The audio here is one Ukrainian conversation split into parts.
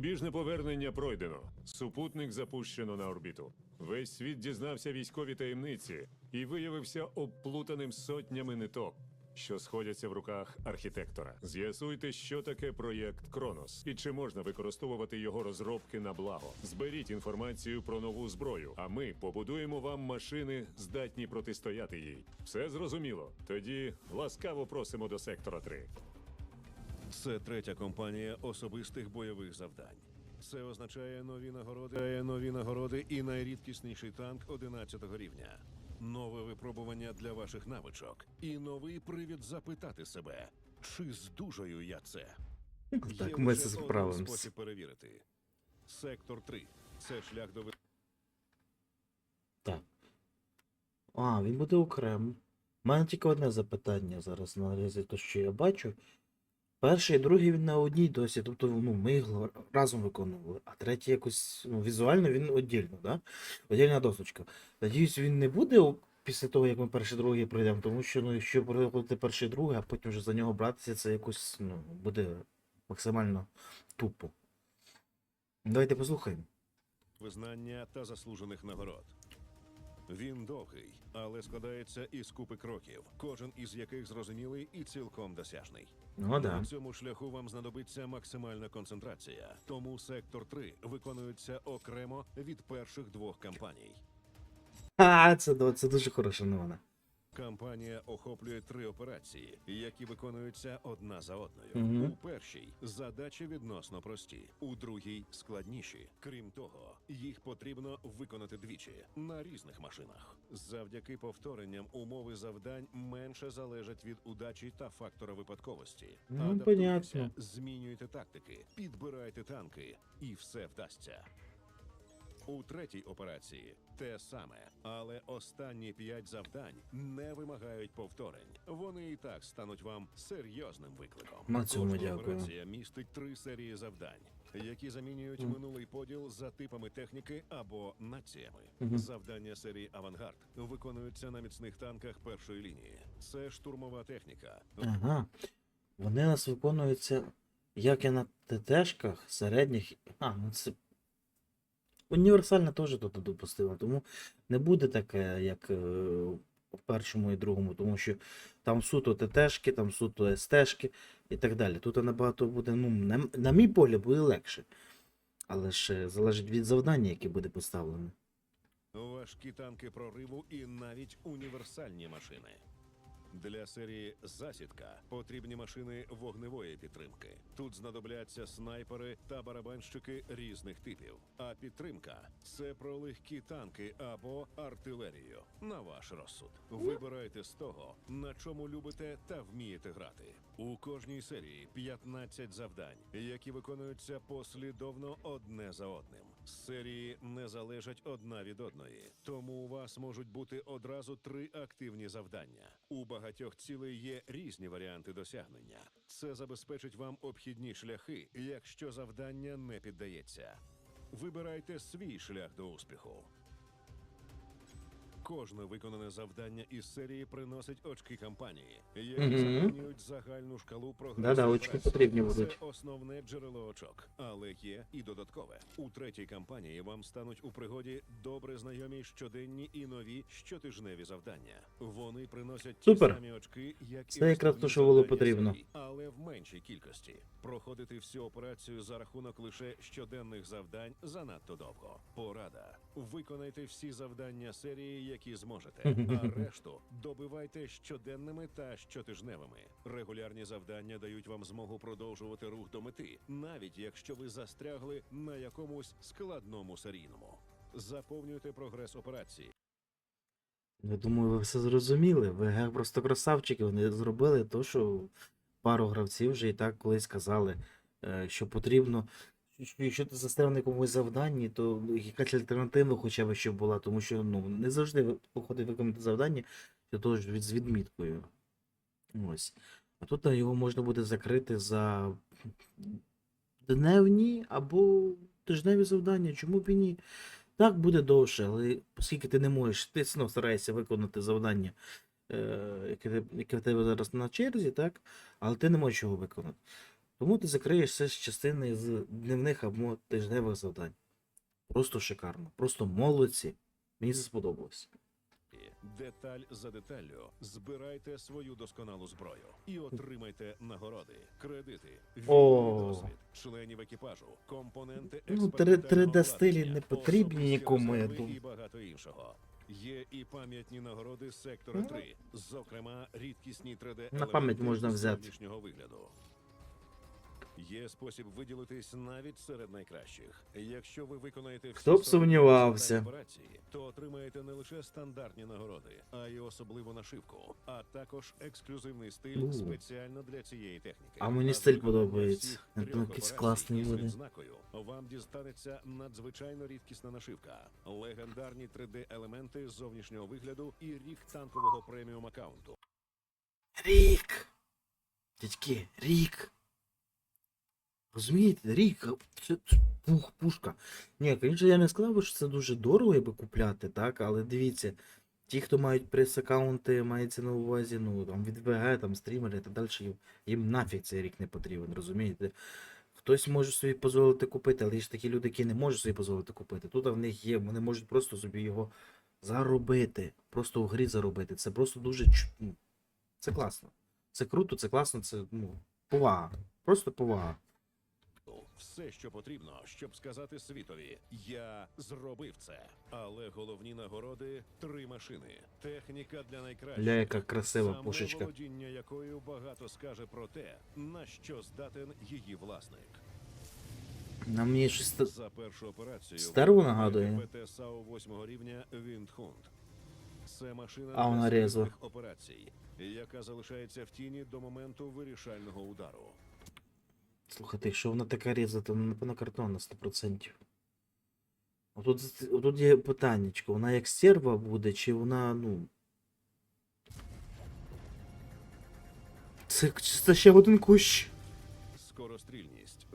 Рубіжне повернення пройдено. Супутник запущено на орбіту. Весь світ дізнався військові таємниці і виявився обплутаним сотнями ниток, що сходяться в руках архітектора. З'ясуйте, що таке проєкт Кронос і чи можна використовувати його розробки на благо. Зберіть інформацію про нову зброю, а ми побудуємо вам машини, здатні протистояти їй. Все зрозуміло. Тоді ласкаво просимо до сектора 3. Це третя компанія особистих бойових завдань. Це означає нові нагороди, нові нагороди і найрідкісніший танк 11 рівня. Нове випробування для ваших навичок і новий привід запитати себе, чи здужаю я це. Так, ми це один справимось. спосіб перевірити. Сектор 3 – це шлях до Так. А, він буде окремо. У мене тільки одне запитання зараз наразі, то що я бачу. Перший і другий він на одній досі, тобто ну, ми їх разом виконували, а третій якось ну, візуально він віддільно, да? Отдільна досочка. Надіюсь, він не буде після того, як ми перший другий пройдемо, тому що ну, якщо проходити перший другий, а потім вже за нього братися, це якось ну, буде максимально тупо. Давайте послухаємо. визнання та заслужених нагород. Він довгий, але складається із купи кроків, кожен із яких зрозумілий і цілком досяжний. Ну да. На цьому шляху вам знадобиться максимальна концентрація, тому сектор 3 виконується окремо від перших двох кампаній. А, це, це дуже хороша новина. Кампанія охоплює три операції, які виконуються одна за одною. Мгм. У першій задачі відносно прості, у другій складніші. Крім того, їх потрібно виконати двічі на різних машинах. Завдяки повторенням умови завдань менше залежать від удачі та фактора випадковості. Ну, понятно. змінюйте тактики, підбирайте танки, і все вдасться. У третій операції те саме, але останні п'ять завдань не вимагають повторень. Вони і так стануть вам серйозним викликом. На цьому Кожна дякую. операція містить три серії завдань, які замінюють минулий поділ за типами техніки або націями. Мгм. Завдання серії Авангард виконуються на міцних танках першої лінії. Це штурмова техніка. Ага. Вони у нас виконуються як і на ТТшках, середніх. А, ну це. Універсальна теж тут допустила, тому не буде таке, як е, в першому і другому, тому що там суто ТТшки, там суто СТшки і так далі. Тут набагато буде, ну, на, на мій погляд, буде легше. Але ж залежить від завдання, яке буде поставлене. Важкі танки прориву і навіть універсальні машини. Для серії Засідка потрібні машини вогневої підтримки. Тут знадобляться снайпери та барабанщики різних типів. А підтримка це про легкі танки або артилерію. На ваш розсуд. Вибирайте з того, на чому любите та вмієте грати. У кожній серії 15 завдань, які виконуються послідовно одне за одним. Серії не залежать одна від одної, тому у вас можуть бути одразу три активні завдання. У багатьох цілей є різні варіанти досягнення. Це забезпечить вам обхідні шляхи, якщо завдання не піддається. Вибирайте свій шлях до успіху. Кожне виконане завдання із серії приносить очки кампанії, які Мгм. заповнюють загальну шкалу прогресу. Да-да, очки потрібні будуть. Це основне джерело очок, але є і додаткове. У третій кампанії вам стануть у пригоді добре знайомі щоденні і нові щотижневі завдання. Вони приносять Супер. ті самі очки, як Це і якраз основні те, що було завдання потрібно. серії, але в меншій кількості. Проходити всю операцію за рахунок лише щоденних завдань занадто довго. Порада: виконайте всі завдання серії, які зможете, а решту добивайте щоденними та щотижневими. Регулярні завдання дають вам змогу продовжувати рух до мети, навіть якщо ви застрягли на якомусь складному серійному. Заповнюйте прогрес операції. Я думаю, ви все зрозуміли. Ви просто красавчики, вони зробили те, що пару гравців вже і так колись казали, е, що потрібно. Що Якщо ти застряв на якомусь завданні, то якась альтернатива хоча б ще була, тому що ну, не завжди ви- виходить виконати завдання, для того з відміткою. Ось. А тут е, його можна буде закрити за дневні або тижневі завдання, чому б і ні. Так буде довше, але оскільки ти не можеш, ти все стараєшся виконати завдання, е, яке, яке в тебе зараз на черзі, так? Але ти не можеш його виконати. Тому ти закриєш це з частини з дневних або тижневих завдань. Просто шикарно. Просто молодці. Мені це сподобалось. Деталь за деталлю збирайте свою досконалу зброю і отримайте нагороди, кредити, досвід, членів екіпажу, компоненти Ну, 3D стилі не потрібні нікому, я думаю. і багато іншого. Є і пам'ятні нагороди сектора Ну. 3, зокрема рідкісні 3D На пам'ять можна взяти. вигляду. Є спосіб виділитись навіть серед найкращих. Якщо ви виконаєте Хто б сумнівався. то отримаєте не лише стандартні нагороди, а й особливу нашивку, а також ексклюзивний стиль У. спеціально для цієї техніки. А мені стиль подобається. всіх якийсь класний буде. Вам дістанеться надзвичайно рідкісна нашивка, легендарні 3D-елементи зовнішнього вигляду і рік танкового преміум аккаунту. Рік! Дядьки, рік! Розумієте, рік, це це пух, пушка. Ні, звісно, я не сказав, що це дуже дорого, якби купляти, так, але дивіться, ті, хто мають прес-аккаунти, мається на увазі, ну, там, від ВГ, там, стрімери і далі, їм, нафіг цей рік не потрібен, розумієте? Хтось може собі дозволити купити, але є ж такі люди, які не можуть собі дозволити купити. Тут в них є, вони можуть просто собі його заробити. Просто в грі заробити. Це просто дуже ну, це класно. Це круто, це класно, це ну, повага. Просто повага. Все, що потрібно, щоб сказати світові, я зробив це. Але головні нагороди три машини. Техніка для найкращих. Ля, яка красива Саме пушечка. володіння якою багато скаже про те, на що здатен її власник. На мені щось. та- За першу операцію Стару нагадує. ПТ САУ 8 рівня Віндхунд. Це машина А вона для резва. операцій, яка залишається в тіні до моменту вирішального удару. Слухайте, якщо вона така різа, то напевно картон на 100%. Отут, отут є питаннячко, вона як стерва буде, чи вона, ну. Це чисто ще один кущ. Скорострільність,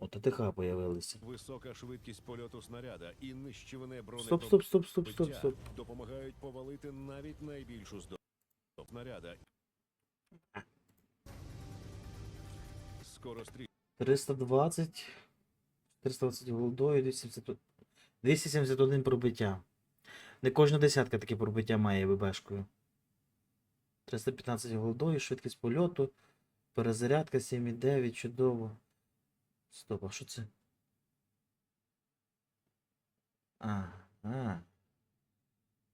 От АТХ появилися. висока швидкість польоту снаряда і нищівне Стоп, стоп, стоп, стоп, стоп, стоп. допомагають повалити навіть найбільшу здобу снаряда. Скорострільність. 320. 320 голдою, 271 пробиття. Не кожна десятка таке пробиття має ВБшкою. 315 голдою, швидкість польоту, перезарядка 7,9, чудово. Стоп, а що це? А, а.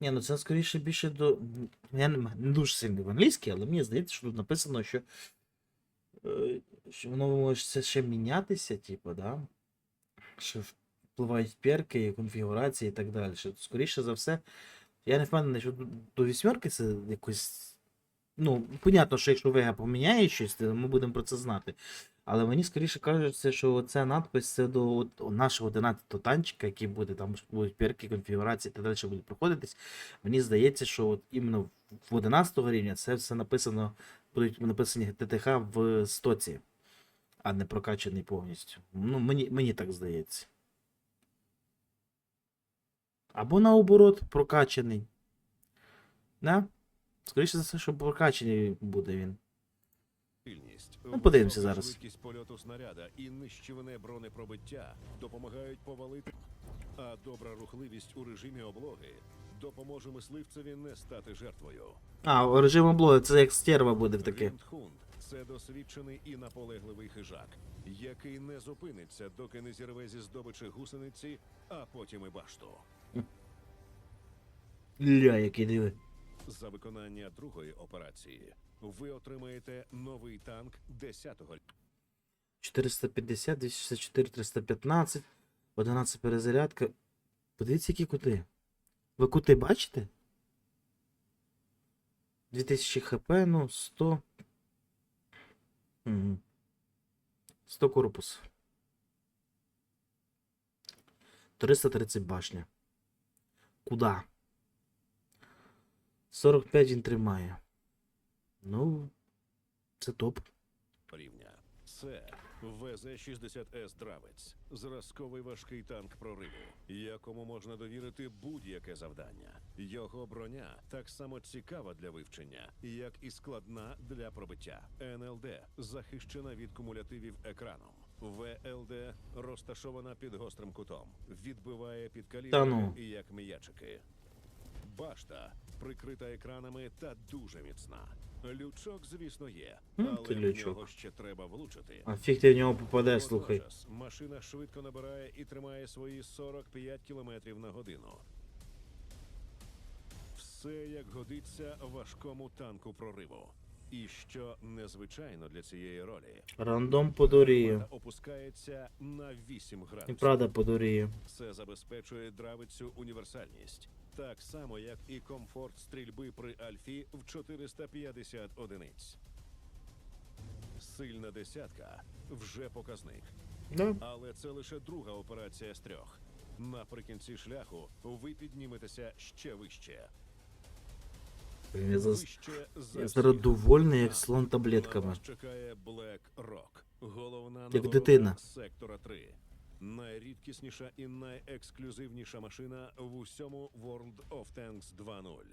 Ні, ну це скоріше більше до. Я не, дуже сильний в англійській, але мені здається, що тут написано, що воно може ще мінятися, типу, да? Що впливають перки, конфігурації і так далі. Скоріше за все, я не впевнений, що до- вісьмерки це якось. Ну, понятно, що якщо ВГ поміняє щось, то ми будемо про це знати. Але мені скоріше кажеться, що це надпис це до нашого 11-го танчика, який буде там будуть перки, конфігурації і так далі буде проходитись. Мені здається, що от іменно в 11 рівня це все написано, будуть написані ТТХ в стоці, а не прокачаний повністю. Ну, мені, мені так здається. Або наоборот, прокачаний. Да? Скоріше за все, що прокачаний буде він. Ну, подивимося зараз. Польоту снаряда і нищівне бронепробиття допомагають повалити, а добра рухливість у режимі облоги допоможе мисливцеві не стати жертвою. А, режим облоги, це як стерва буде в таке. Віндхунд це досвідчений і наполегливий хижак, який не зупиниться, доки не зірве зі здобичі гусениці, а потім і башту. Ля, який диви. За виконання другої операції ви отримаєте новий танк 10-го 450, 264, 315, 11 перезарядка. Подивіться, які кути. Ви кути бачите? 2000 хп, ну, 100. Угу. 100 корпус. 330 башня. Куда? 45 він тримає. Ну, це топ. рівня. Це ВЗ-60С Дравець зразковий важкий танк прориву, якому можна довірити будь-яке завдання. Його броня так само цікава для вивчення, як і складна для пробиття. НЛД захищена від кумулятивів екраном. ВЛД розташована під гострим кутом, відбиває під Та калібрами, ну. як м'ячики. Башта прикрита екранами та дуже міцна. Лючок, звісно, є, М, але в лючок. нього ще треба влучити. А фіг ти в нього попадеш, слухай. Водночас машина швидко набирає і тримає свої 45 км на годину. Все як годиться важкому танку прориву. І що незвичайно для цієї ролі, Рандом подуріє. опускається на 8 І градусів. правда подуріє. Це забезпечує дравицю універсальність, так само як і комфорт стрільби при альфі в 450 одиниць. Сильна десятка вже показник. Да? Але це лише друга операція з трьох. Наприкінці шляху ви підніметеся ще вище. Я, за я зараз довольний, як слон таблетками. чекає Black Rock, головна Як дитина. сектора 3. Найрідкісніша і найексклюзивніша машина в усьому World of Tanks 2.0.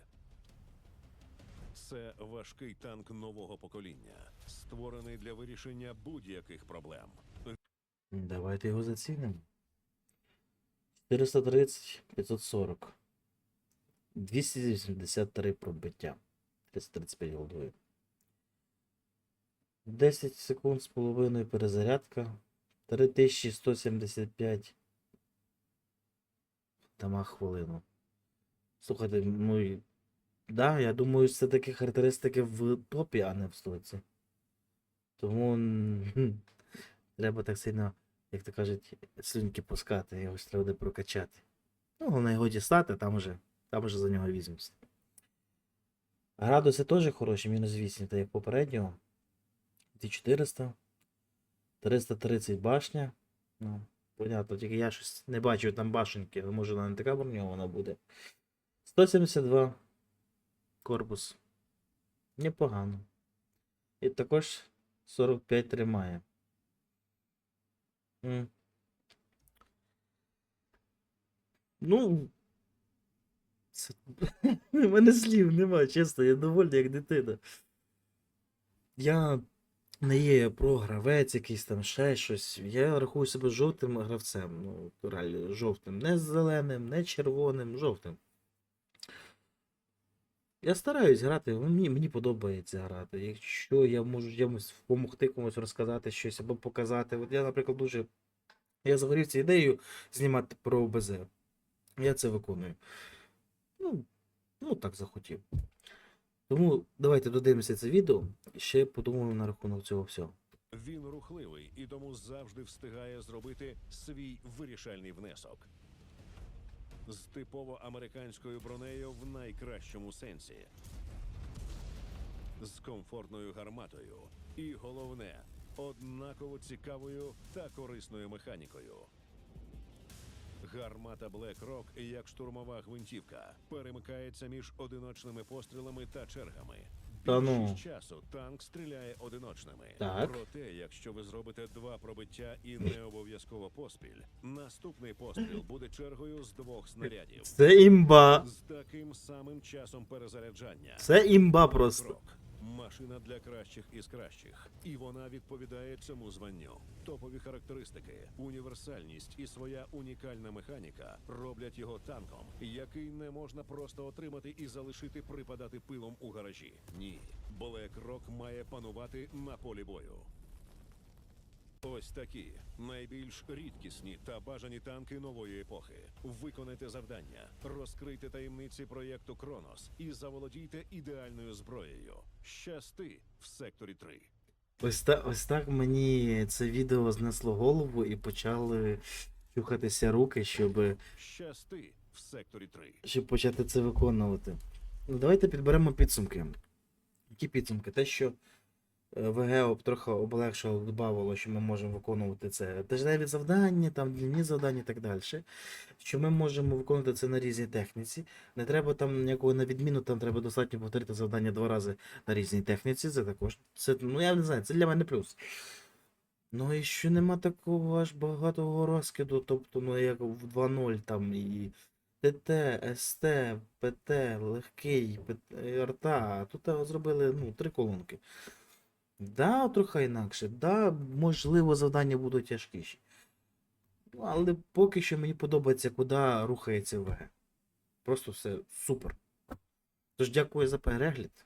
Це важкий танк нового покоління, створений для вирішення будь-яких проблем. Давайте його зацінимо. 430, 540. 283 пробиття. 335 голдових. 10 секунд з половиною перезарядка. 3175 дамаг хвилину. Слухайте, ну да, я думаю, це такі характеристики в топі, а не в стоці. Тому треба так сильно, як то кажуть, слюнки пускати, його ж треба буде прокачати. Ну, головне його дістати, там вже, там вже за нього візьмемося. Градуси теж хороші, мінус 8, так як попереднього. 2400. 330 башня. Ну, понятно, тільки я щось не бачив там башенки, але може вона не така броньована буде. 172 корпус. Непогано. І також 45 тримає. М. Ну. Це... У мене слів нема, чесно, я довольний як дитина. Я не є програвець якийсь там ще щось. Я рахую себе жовтим гравцем. Ну, реально, жовтим. Не зеленим, не червоним, жовтим. Я стараюсь грати, ну, мені, мені подобається грати. Якщо я можу чимось допомогти комусь розказати щось або показати. От я, наприклад, дуже. Я загорівся ідеєю знімати про ОБЗ. Я це виконую. Ну, ну так захотів. Тому давайте додивимося це відео ще подумаємо на рахунок цього всього. Він рухливий і тому завжди встигає зробити свій вирішальний внесок. З типово американською бронею в найкращому сенсі. З комфортною гарматою. І головне, однаково цікавою та корисною механікою. Гармата Black Rock, як штурмова гвинтівка, перемикається між одиночними пострілами та чергами. Та ну. Більшість часу танк стріляє одиночними. Так. Проте, якщо ви зробите два пробиття і не обов'язково поспіль, наступний постріл буде чергою з двох снарядів. Це імба. З таким самим часом перезаряджання. Це імба Black просто. Rock. Машина для кращих із кращих, і вона відповідає цьому званню. Топові характеристики, універсальність і своя унікальна механіка роблять його танком, який не можна просто отримати і залишити припадати пилом у гаражі. Ні, Black має панувати на полі бою. Ось такі найбільш рідкісні та бажані танки нової епохи. Виконайте завдання, розкрийте таємниці проєкту Кронос і заволодійте ідеальною зброєю. Щасти в секторі 3. Ось, та, ось так мені це відео знесло голову і почали чухатися руки, щоб, Щасти в секторі 3. щоб почати це виконувати. Ну, давайте підберемо підсумки. Які підсумки? Те, що ВГО трохи облегшило, додавало, що ми можемо виконувати це тижневі завдання, там дільні завдання і так далі. Що ми можемо виконувати це на різній техніці. Не треба там ніякого на відміну, там треба достатньо повторити завдання два рази на різній техніці. Це також. Це, ну я не знаю, це для мене плюс. Ну і що нема такого аж багатого розкиду, тобто, ну як в 2.0 там і ТТ, СТ, ПТ, легкий, ПТ, РТ, а тут зробили ну, три колонки. Да, трохи інакше, да, можливо, завдання будуть тяжкіші. Ну, але поки що мені подобається, куди рухається ВГ. Просто все супер. Тож дякую за перегляд.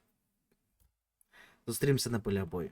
Зустрімося на полі бою.